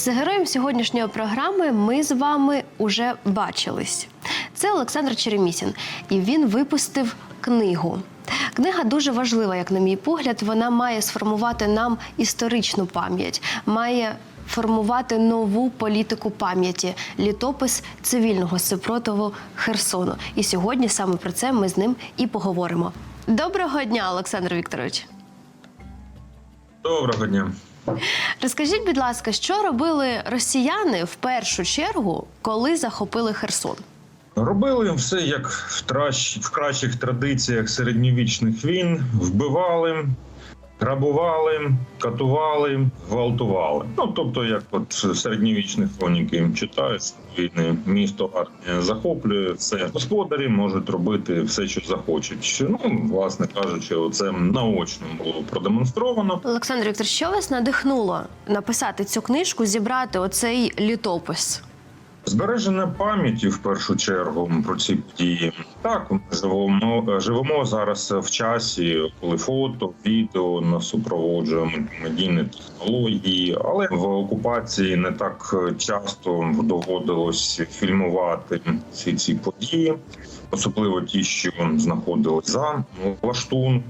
З героєм сьогоднішньої програми ми з вами уже бачились. Це Олександр Черемісін, і він випустив книгу. Книга дуже важлива, як на мій погляд. Вона має сформувати нам історичну пам'ять, має формувати нову політику пам'яті, літопис цивільного супротиву Херсону. І сьогодні саме про це ми з ним і поговоримо. Доброго дня, Олександр Вікторович. Доброго дня. Розкажіть, будь ласка, що робили росіяни в першу чергу, коли захопили Херсон? Робили все як в, тращ... в кращих традиціях середньовічних війн: вбивали, грабували, катували, гвалтували. Ну тобто, як от середньовічних хроніків читаєш війни, місто армія захоплює все. Господарі можуть робити все, що захочуть. Ну, власне кажучи, це наочно було продемонстровано. Олександр Віктор, що вас надихнуло написати цю книжку, зібрати оцей літопис? Збереження пам'яті в першу чергу про ці події. Так, ми живемо живемо зараз в часі, коли фото, відео нас супроводжує медійні технології, але в окупації не так часто доводилось фільмувати всі ці події, особливо ті, що знаходились за лаштунками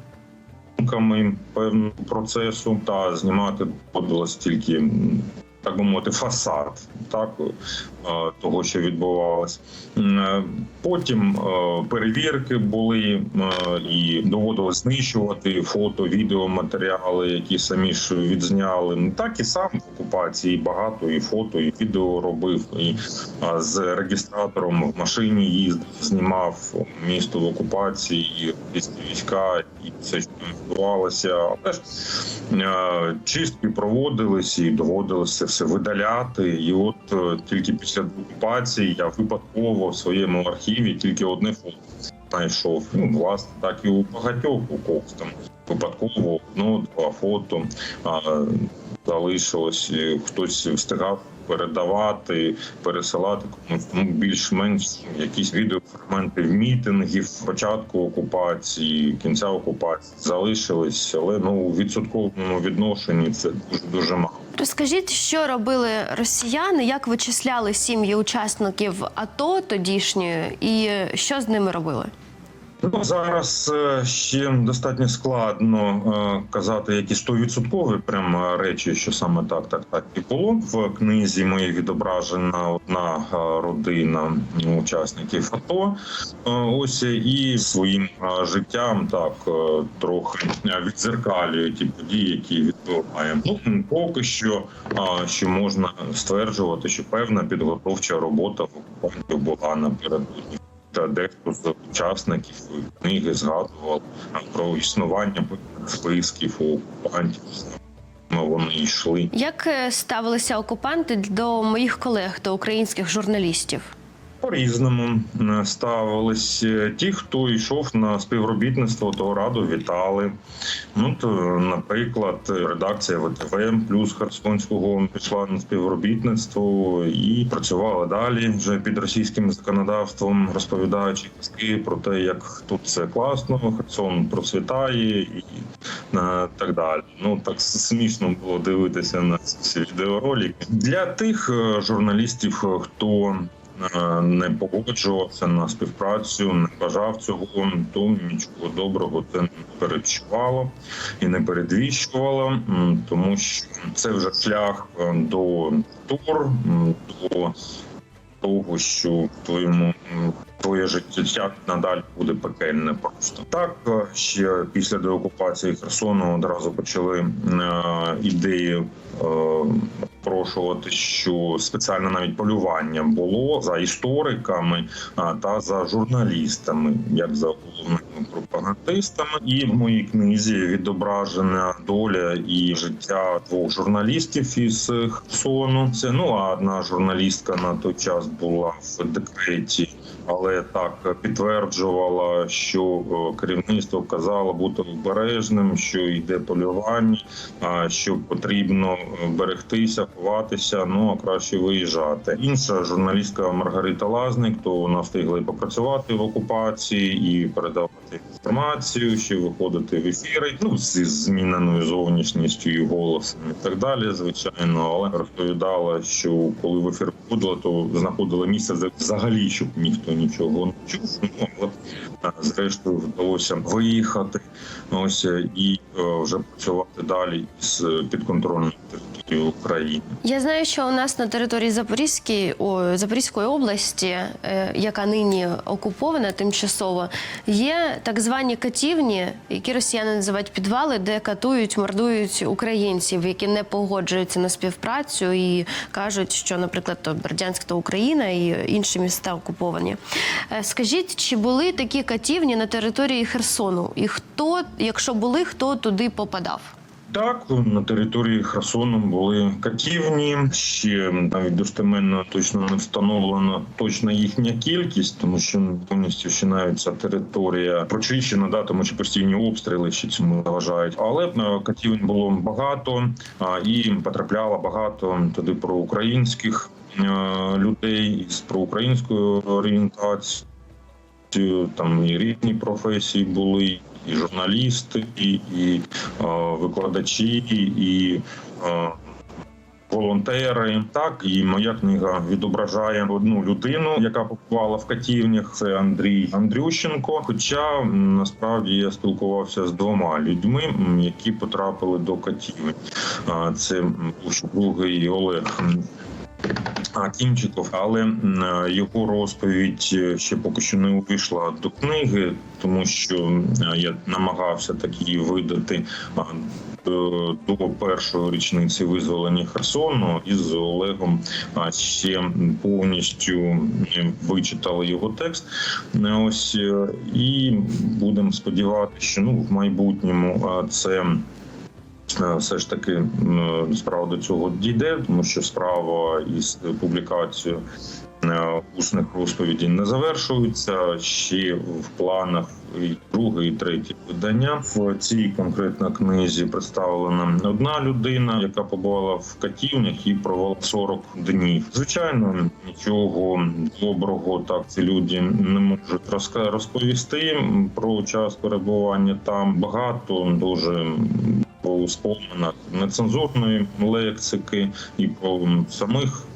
певного процесу, та знімати доводилось тільки так би мовити, фасад так е, того, що відбувалось. Е, Потім е, перевірки були і доводилось знищувати фото, відеоматеріали, які самі ж відзняли. Ну, Так і сам в окупації багато і фото, і відео робив. І з реєстратором в машині їздив, знімав місто в окупації, і війська, і все, що відбувалося. Але ж чистки проводились і доводилося все видаляти. І от е, тільки після окупації я випадково в своєму архіві тільки одне фото знайшов. Ну, власне, так і у багатьох у когось там випадково одно-два фото а, залишилось. Хтось встигав передавати, пересилати комусь ну, більш-менш якісь відеофрагменти мітингів початку окупації, кінця окупації залишились, але ну у відсотковому відношенні це дуже дуже мало. Розкажіть, що робили росіяни, як вичисляли сім'ї учасників АТО тодішньої, і що з ними робили? Ну зараз е, ще достатньо складно е, казати якісь стовідсоткові прям е, речі, що саме так, так, так і було в книзі. Моїй відображена одна родина учасників АТО. Ось і своїм життям так трохи відзеркалює ті події, які відбуваємо. Ну поки що, що можна стверджувати, що певна підготовча робота в окупантів була напередодні та дехто з учасників книги згадував про існування списків окупантів. Вони йшли. Як е, ставилися окупанти до моїх колег, до українських журналістів? По-різному е, ставились Е, ті, хто йшов на співробітництво, то раду вітали. Ну то, наприклад, редакція ВТВ плюс Херсонського пішла на співробітництво і працювала далі вже під російським законодавством, розповідаючи казки про те, як тут все класно, Херсон процвітає і е, так далі. Ну так смішно було дивитися на ці відеоролики для тих журналістів, хто не погоджувався на співпрацю, не бажав цього, то нічого доброго це не передчувало і не передвіщувало, тому що це вже шлях е, до тур, до того, що твоєму твоє життя надалі буде пекельне просто так. е, Ще після деокупації Херсону одразу почали е, ідеї е, прошувати, що спеціальне навіть полювання було за істориками та за журналістами, як за головними пропагандистами. І в моїй книзі відображена доля і життя двох журналістів із Сону. Це ну а одна журналістка на той час була в декреті. Але так підтверджувала, що е, керівництво казало бути обережним, що йде полювання, що потрібно е, берегтися, ховатися. Ну а краще виїжджати. Інша журналістка Маргарита Лазник, то вона встигла і попрацювати в окупації і передавати інформацію, ще виходити в ефіри. Ну зі зміненою зовнішністю і голосом і так далі. Звичайно, але розповідала, що коли в ефір виходила, то знаходила місце взагалі, щоб ніхто нічого не чув. Ну але зрештою вдалося виїхати. Ось е, і е, вже працювати далі з підконтрольною територією України. Я знаю, що у нас на території Запорізької, о, Запорізької області, е, яка нині окупована тимчасово, є так звані катівні, які росіяни називають підвали, де катують, мордують українців, які не погоджуються на співпрацю і кажуть, що, наприклад, то Бердянськ то Україна і інші міста окуповані. Е, Скажіть, чи були такі катівні на території Херсону? І хто, якщо були, хто туди попадав? Так, на території Херсону були катівні. Ще навіть достеменно точно не встановлена точна їхня кількість, тому що повністю ще навіть ця територія прочищена, да, тому що постійні обстріли ще цьому заважають. Але е, катівень було багато і потрапляло багато туди проукраїнських е, людей із проукраїнською орієнтацією. Там і різні професії були, і журналісти, і, і е, викладачі, і е, волонтери. Так, і моя книга відображає одну людину, яка побувала в катівнях. Це Андрій Андрющенко. Хоча насправді я спілкувався з двома людьми, які потрапили до катівень. Це був другий Олег. Кімчиков, але його розповідь е, ще поки що не увійшла до книги, тому що я намагався так її видати до першої річниці визволення Херсону і з Олегом ще повністю вичитали його текст. Е, Ось е, і будемо сподіватися, що ну в майбутньому це. Е, все ж таки справа до цього дійде, тому що справа із публікацією е, усних розповідей не завершується. Ще в планах і друге, і третє видання. В цій конкретно книзі представлена одна людина, яка побувала в катівнях і провела 40 днів. Звичайно, нічого доброго так ці люди не можуть розповісти про час перебування там. Багато дуже по споминах нецензурної лексики і про самих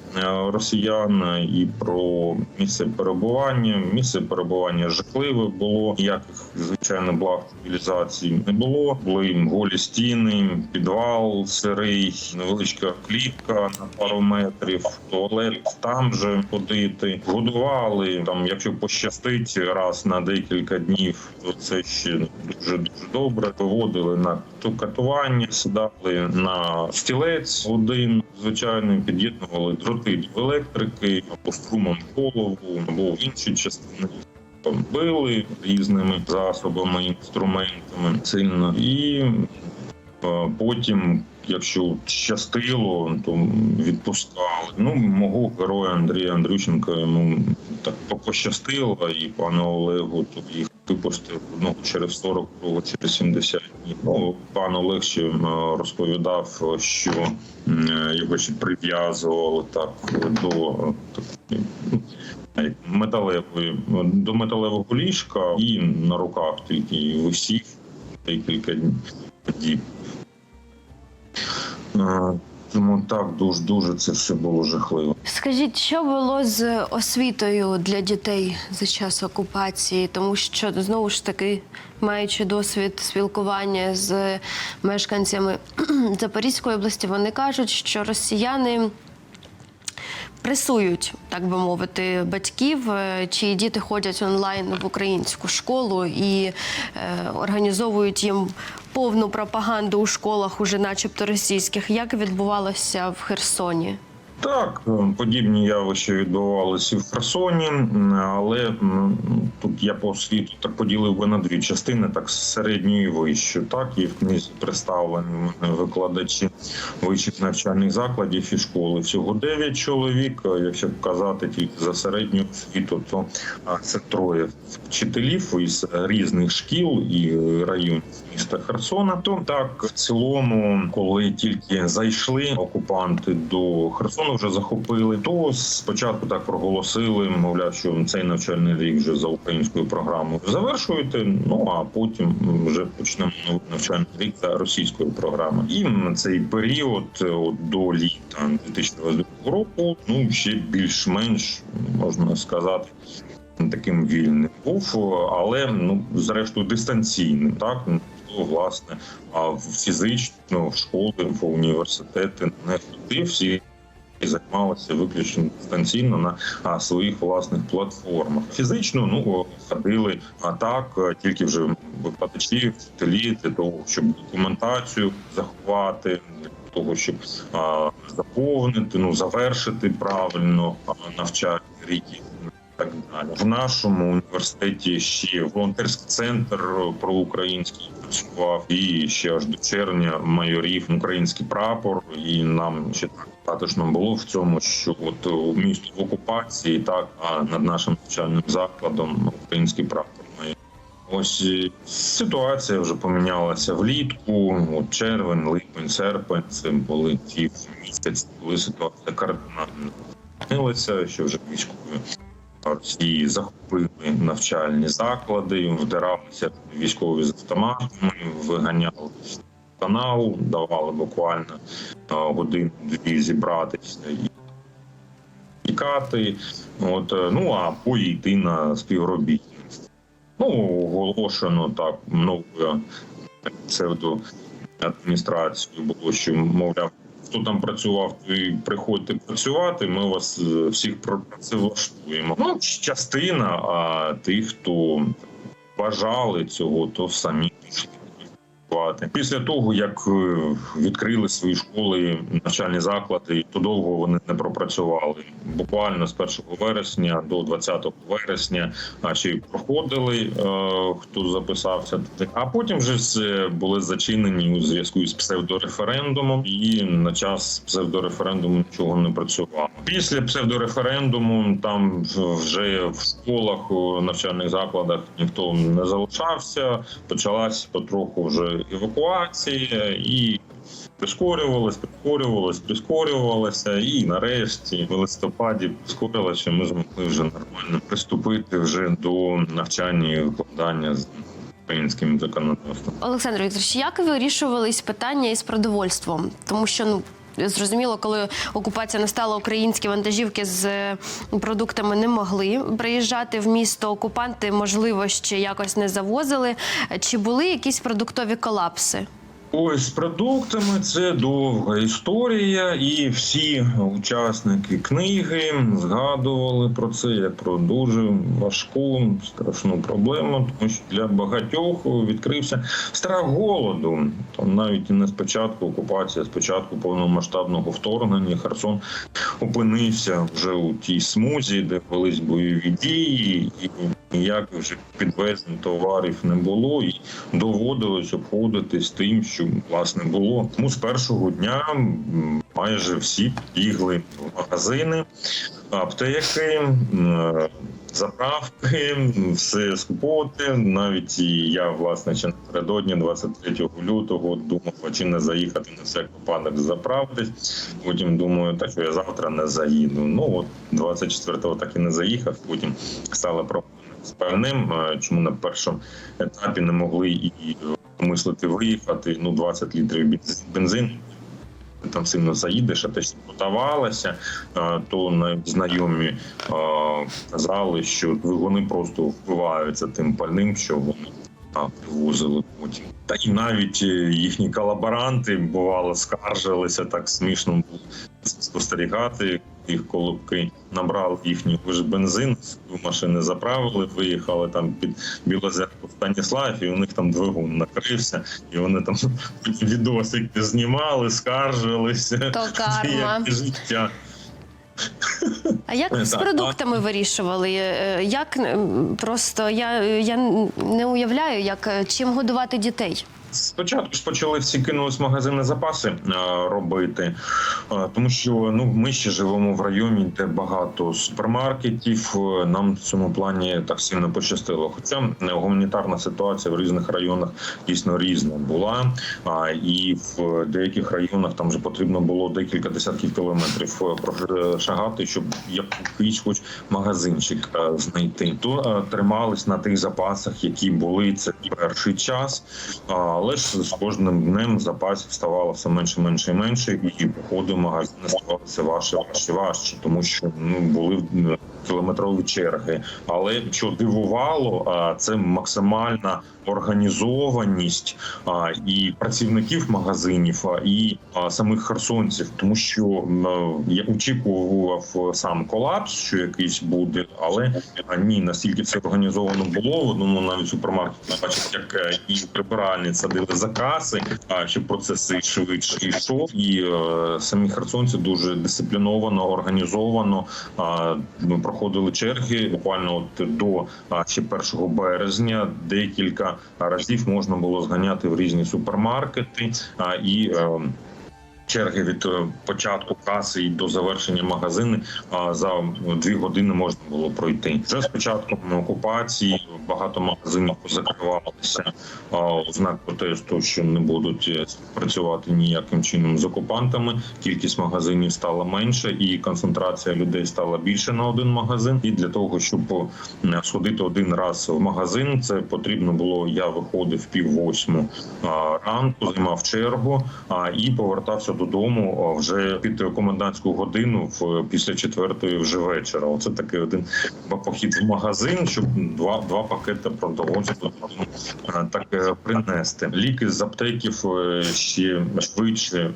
росіян, і про місце перебування. Місце перебування жахливе було. Ніяких звичайно благ цивілізації не було. Були голі стіни, підвал сирий, невеличка клітка на пару метрів, туалет там же ходити. Годували там, якщо пощастить раз на декілька днів, то це ще дуже дуже добре. Виводили на ту катування, сідали на стілець один, звичайно, під'єднували дроти до електрики або струмом голову, або в інші частини. Били різними засобами, інструментами сильно і потім. Якщо щастило, то відпускали. Ну мого героя Андрія Андрющенка йому так пощастило, і пану Олегу то їх випустив ну через 40, другого через 70 днів. Ну пан ще е, розповідав, що м, його ще прив'язували так до е, такої. ну, Металевої до металевого ліжка і на руках тільки висів декілька діб. Тому так дуже дуже це все було жахливо. Скажіть, що було з освітою для дітей за час окупації? Тому що знову ж таки, маючи досвід спілкування з мешканцями Запорізької області, вони кажуть, що росіяни. Пресують, так би мовити, батьків, е, чиї діти ходять онлайн в українську школу і е, організовують їм повну пропаганду у школах, уже начебто російських. Як відбувалося в Херсоні? Так, подібні явища відбувалися і в Херсоні, але тут я по світу так поділив би на дві частини: так середню і вищу. Так, і в книзі представлені викладачі вищих навчальних закладів і школи. Всього 9 чоловік. Якщо казати тільки за середню освіту, то це троє вчителів із різних шкіл і районів міста Херсона. То так в цілому, коли тільки зайшли окупанти до Херсону, вже захопили. То спочатку так проголосили, мовляв, що цей навчальний рік вже за українською програмою завершуєте. Ну а потім вже почнемо новий навчальний рік за російською програмою. І на цей період от, до літа 2022 року, ну ще більш-менш можна сказати. Таким вільним був, але ну зрештою дистанційним, так ну власне, а фізично в школи, в університети не ходив всі. І займалися виключно дистанційно на своїх власних платформах. Фізично ну ходили а так, е, тільки вже викладачі, вчителі для того, щоб документацію заховати, того, щоб а, заповнити, ну завершити правильно а, навчальний рік. і Так далі в нашому університеті ще волонтерський центр проукраїнський працював, і ще аж до червня майорів український прапор, і нам ще так було в цьому, що от у місто в окупації, так а над нашим навчальним закладом український прапор має. Ось е, ситуація вже помінялася влітку. От червень, липень, серпень. Це були ті місяці, коли ситуація кардинально змінилася, що вже військові Росії захопили навчальні заклади, вдиралися військові з автоматами, виганяли канал, давали буквально е, годину-дві зібратися і тікати. От е, ну а поїти на співробітництво. Ну оголошено так новою псевдо адміністрацією було, що мовляв. Хто там працював, ви приходьте працювати. Ми вас е, всіх працевлаштуємо. Ну, частина, а тих, хто бажали цього, то самі працювати. Після того, як е, відкрили свої школи, навчальні заклади, то довго вони не пропрацювали. Буквально з 1 вересня до 20 вересня, й проходили, е, хто записався. А потім вже з- були зачинені у зв'язку з псевдореферендумом, і на час псевдореферендуму нічого не працювало. Після псевдореферендуму там вже в школах, навчальних закладах ніхто не залишався. Почалась потроху вже евакуація і. Прискорювалось, прискорювалось, прискорювалося, і нарешті в листопаді прискорилося, ми змогли вже нормально приступити вже до навчання і викладання з українським законодавством. Олександр Вікторович, як вирішувались питання із продовольством? Тому що ну. Зрозуміло, коли окупація настала, українські вантажівки з е, продуктами не могли приїжджати в місто. Окупанти, можливо, ще якось не завозили. Чи були якісь продуктові колапси? Ось з продуктами це довга історія, і всі учасники книги згадували про це як про дуже важку страшну проблему, тому що для багатьох відкрився страх голоду. Там навіть не спочатку окупації, а спочатку повномасштабного вторгнення Херсон опинився вже у тій смузі, де велись бойові дії, і ніяких вже підвезень товарів не було, і доводилось обходитись тим, що власне було. Тому з першого дня майже всі бігли в магазини, аптеки. Заправки, все скуповувати. Навіть і я власне ще напередодні 23 лютого думав, чи не заїхати на всяк випадок заправитись. Потім думаю, так що я завтра не заїду. Ну от 24-го так і не заїхав. Потім стали проблеми з певним, е, чому на першому етапі не могли і помислити виїхати. Ну 20 літрів бенз- бензину. Там сильно заїдеш, а те, що подавалося, е, то знайомі е, казали, що двигуни просто вбиваються тим пальним, що вони привозили потім. Та і навіть їхні колаборанти бувало скаржилися, так смішно було спостерігати. Їх колобки набрали їхній ж бензин, машини заправили, виїхали там під Білозерку Станіслав, і у них там двигун накрився, і вони там відосики знімали, скаржилися. То карма. Життя. А як з продуктами вирішували? Е, Як просто я, я не уявляю, як е, чим годувати дітей? Спочатку ж почали всі кинулись магазини запаси е, робити, е, тому що ну ми ще живемо в районі, де багато супермаркетів. е, Нам в цьому плані так сильно пощастило. Хоча гуманітарна ситуація в різних районах дійсно різна була. А і в деяких районах там вже потрібно було декілька десятків кілометрів прошагати, щоб якийсь хоч магазинчик знайти. То тримались на тих запасах, які були це перший час. Але ж з кожним днем запасів ставало все менше, менше і менше, і походи в магазини ставалися важче, важче, важче, тому що ну були м, кілометрові черги. Але що дивувало, це максимальна організованість і працівників магазинів, і самих херсонців, тому що я очікував сам колапс, що якийсь буде, але ні, настільки все організовано було в одному навіть супермаркеті. Бачив, як е, і прибиральні садили за каси, щоб процеси швидше йшов, і е, самі херсонці дуже дисципліновано, організовано ми проходили черги буквально от до ще 1 березня. Декілька разів можна було зганяти в різні супермаркети і. Черги від е, початку каси і до завершення магазину а, за дві години можна було пройти. Вже з початком окупації багато магазинів позакривалися у знак протесту, що не будуть е, працювати ніяким чином з окупантами. Кількість магазинів стала менше, і концентрація людей стала більше на один магазин. І для того, щоб е, сходити один раз в магазин, це потрібно було. Я виходив пів восьму ранку, займав чергу і повертався додому вже під комендантську годину в після четвертої вже вечора. Оце такий один похід в магазин, щоб два два пакети продовольства додому так е, принести. Ліки з аптеків е, ще швидше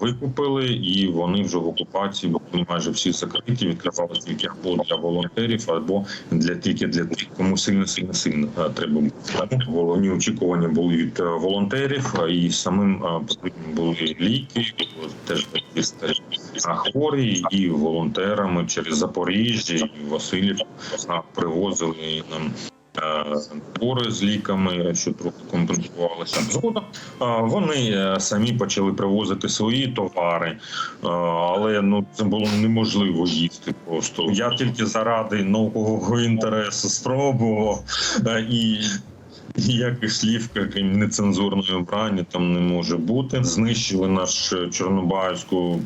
викупили, і вони вже в окупації були майже всі закриті. Відкривали тільки або для волонтерів, або для тільки для тих, кому сильно сильно сильно треба Головні очікування були від е, волонтерів, і самим потрібні були ліки, теж хворі, і волонтерами через Запоріжжя і Василів а, привозили нам. е, Збори з ліками, що трохи компенсувалися. Згодом вони е, самі почали привозити свої товари, але ну це було неможливо їсти. Просто я тільки заради наукового інтересу спробував е, і. Ніяких слів, крім нецензурної брані, там не може бути. Знищили наш чорнобаївську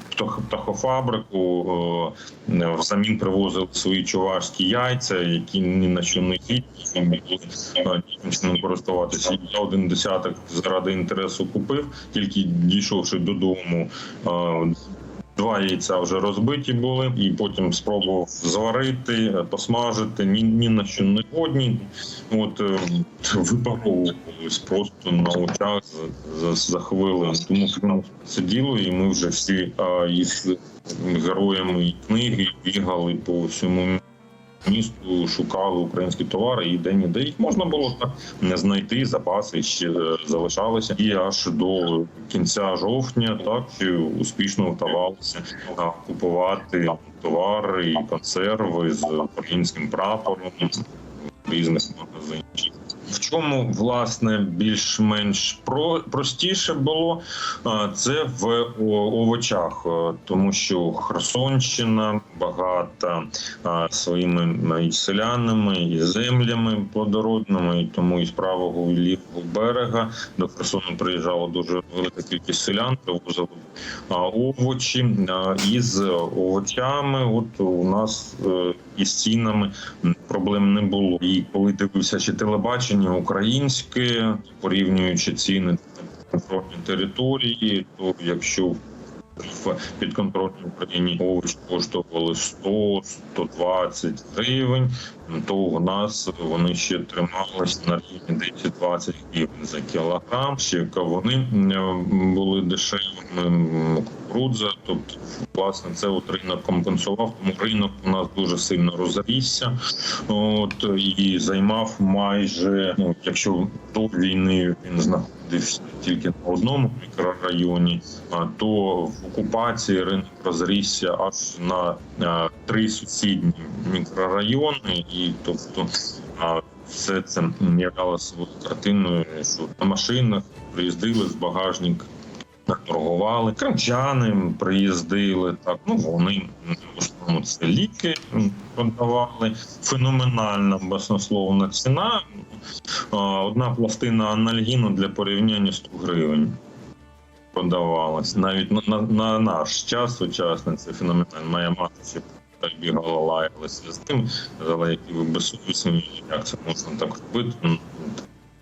птахофабрику. е, Взамін привозили свої чувашські яйця, які ні на що не гідні, е, користуватися. Я один десяток заради інтересу купив, тільки дійшовши додому. Два яйця вже розбиті були, і потім спробував зварити, посмажити. Ні, ні на що не годні. От е, випаровувались просто на очах за, за, хвилину. Тому що це діло, і ми вже всі а, із героями книги бігали по всьому місту, шукали українські товари, і де ніде їх можна було так не знайти. Запаси ще е, залишалися, і аж до кінця жовтня так успішно вдавалося купувати товари і консерви з українським прапором в різних магазинах. В чому власне більш-менш про простіше було це в овочах, е, тому що Херсонщина багата своїми селянами, і землями плодородними, і тому із правого і лівого берега до Херсону приїжджала дуже велика кількість селян, привозили овочі із овочами. От у нас із цінами проблем не було. І коли дивився ще телебачення українське, порівнюючи ціни контрольні території, то якщо в підконтрольній Україні овочі коштували 100-120 гривень, то у нас вони ще трималися на рівні 10-20 гривень за кілограм. Ще кавуни були дешевими, м. Тобто, власне, це от ринок компенсував. Тому ринок у нас дуже сильно розрісся. От і займав майже, ну якщо до війни він знаходився тільки на одному мікрорайоні, а то в окупації ринок розрісся аж на три сусідні мікрорайони, і тобто все це являло свою картиною, що на машинах приїздили з багажник. Торгували кримчани приїздили так. Ну вони в основному це ліки продавали. Феноменальна баснословна ціна. Одна пластина анальгіну для порівняння 100 гривень продавалась. Навіть на, на, на наш час сучасний це феноменально. Моя мати ще так бігала, лаялася з тим, казала, які ви безсовісні, як це можна так робити.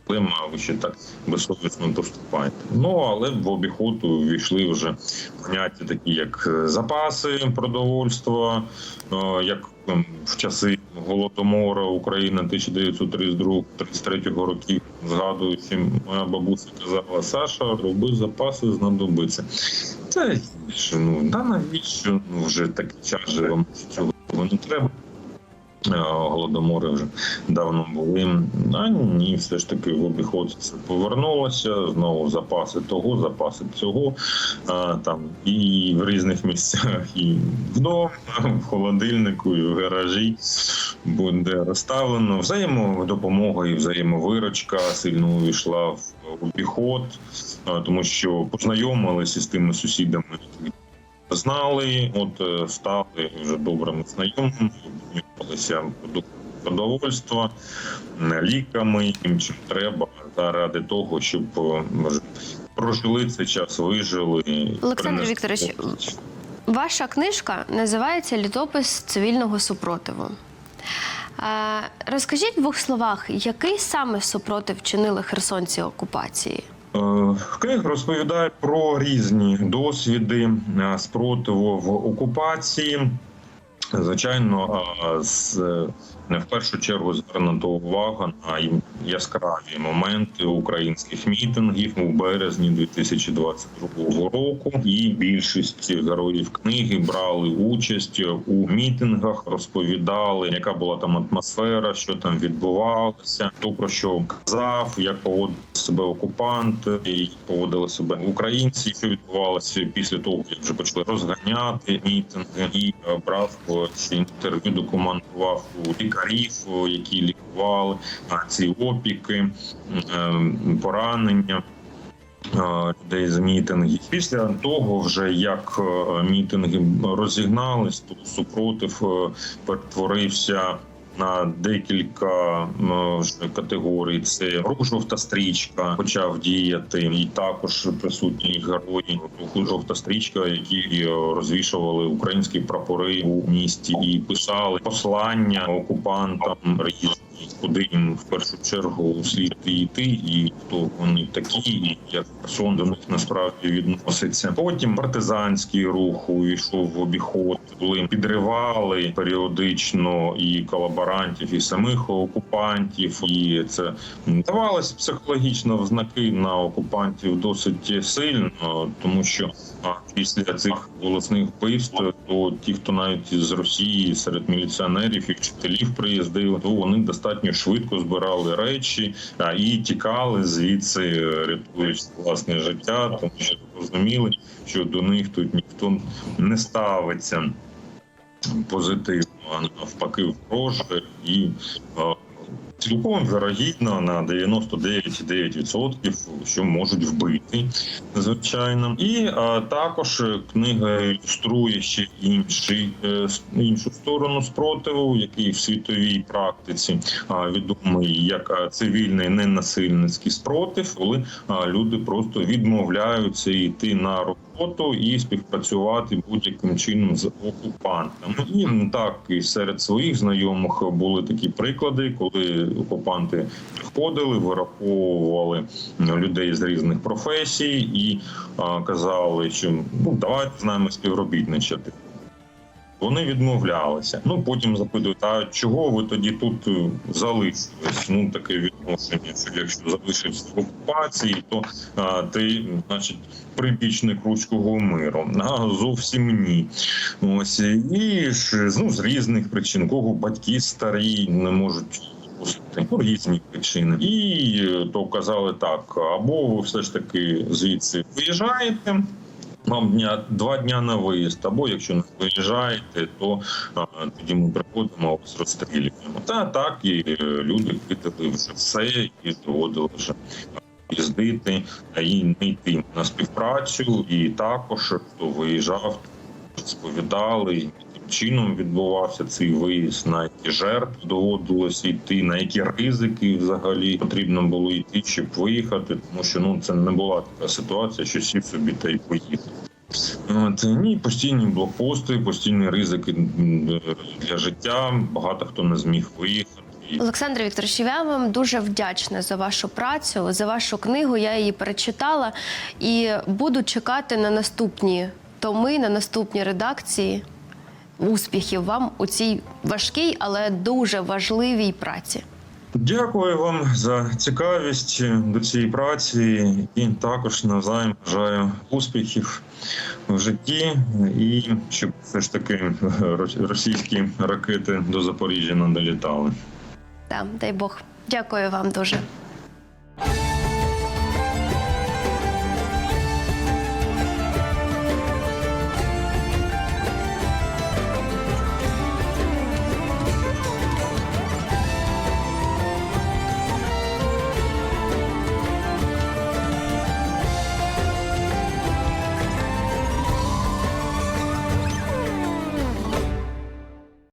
Проблема, а ви ще так безсовісно поступаєте. Ну але в обіход увійшли вже поняття такі, як е, запаси продовольства, е, як ем, в часи голодомора Україна 1932-33 років. Згадуючи, моя бабуся казала: Саша, роби запаси, знадобиться. Це ну та навіщо ну, вже такий час живемо, цього не треба. Е, Голодомори вже давно були. А ні, все ж таки в обіход це повернулося. Знову запаси того, запаси цього. А, там і в різних місцях, і вдома, в холодильнику, і в гаражі буде розставлено. Взаємодопомога і взаємовиручка сильно увійшла в обіход, а, тому що познайомилися з тими сусідами, знали, от е, стали вже добрими знайомими, обмінювалися продовольства, ліками, їм чим треба заради того, щоб е, прожили цей час, вижили. Олександр Вікторович. Ваша книжка називається Літопис цивільного супротиву. Розкажіть в двох словах, який саме супротив чинили херсонці окупації? Е, Книга розповідає про різні досвіди е, спротиву в окупації. Звичайно, е, з не в першу чергу звернута увага на яскраві моменти українських мітингів у березні 2022 року. І більшість героїв книги брали участь у мітингах, розповідали, яка була там атмосфера, що там відбувалося, хто про що казав, як поводили себе окупанти, як поводили себе українці, що відбувалося після того, як вже почали розганяти мітинги, і е, брав е, ці інтерв'ю, документував у лікарів, які лікували ці опіки, е, поранення. е, Людей з мітингів після того, вже як е, мітинги розігнались, то супротив е, перетворився на декілька категорій. Це жовта стрічка почав діяти, і також присутні герої жовта стрічка, які е, розвішували українські прапори у місті і писали послання окупантам різні. Куди їм в першу чергу слід йти, і хто вони такі, і як Херсон до них насправді відноситься. Потім партизанський рух увійшов в обіход, коли підривали періодично і колаборантів, і самих окупантів, і це давалось психологічно в знаки на окупантів досить сильно, тому що після цих голосних вбивств, то ті, хто навіть з Росії серед міліціонерів і вчителів приїздили, то вони достатньо швидко збирали речі і тікали звідси, рятуючи власне життя, тому що розуміли, що до них тут ніхто не ставиться позитивно, а навпаки, вороже і а, цілком вірогідно на 99,9%, що можуть вбити, звичайно. І а, також книга ілюструє ще інший, е, іншу сторону спротиву, який в світовій практиці а, відомий як цивільний ненасильницький спротив, коли а, люди просто відмовляються йти на роботу і співпрацювати будь-яким чином з окупантами. І так і серед своїх знайомих були такі приклади, коли окупанти приходили, вираховували людей з різних професій і а, казали, що ну давайте з нами співробітничати. Вони відмовлялися. Ну потім запитують, а чого ви тоді тут е, залишились? Ну таке відношення, що якщо залишився в окупації, то а, ти, значить, прибічник руського миру. А зовсім ні. Ось і ну з різних причин, кого батьки старі не можуть. Ну, різні причини, і е, то казали так: або ви все ж таки звідси виїжджаєте, вам дня два дня на виїзд, або якщо не виїжджаєте, то а, тоді ми приходимо вас розстрілюємо. Та так і е, люди кидали вже все і доводили вже їздити і не йти на співпрацю. І також хто виїжджав, розповідали, чином відбувався цей виїзд, на які жертви доводилося йти, на які ризики взагалі потрібно було йти, щоб виїхати, тому що ну це не була така ситуація, що сів собі та й поїхав. От, ні, постійні блокпости, постійні ризики для життя. Багато хто не зміг виїхати. Олександр Вікторович, я вам дуже вдячна за вашу працю, за вашу книгу. Я її перечитала і буду чекати на наступні томи, на наступні редакції. Успіхів вам у цій важкій, але дуже важливій праці. Дякую вам за цікавість до цієї праці і також навзаєм бажаю успіхів в житті і щоб все ж таки російські ракети до Запоріжжя не долітали. Так, дай Бог. Дякую вам дуже.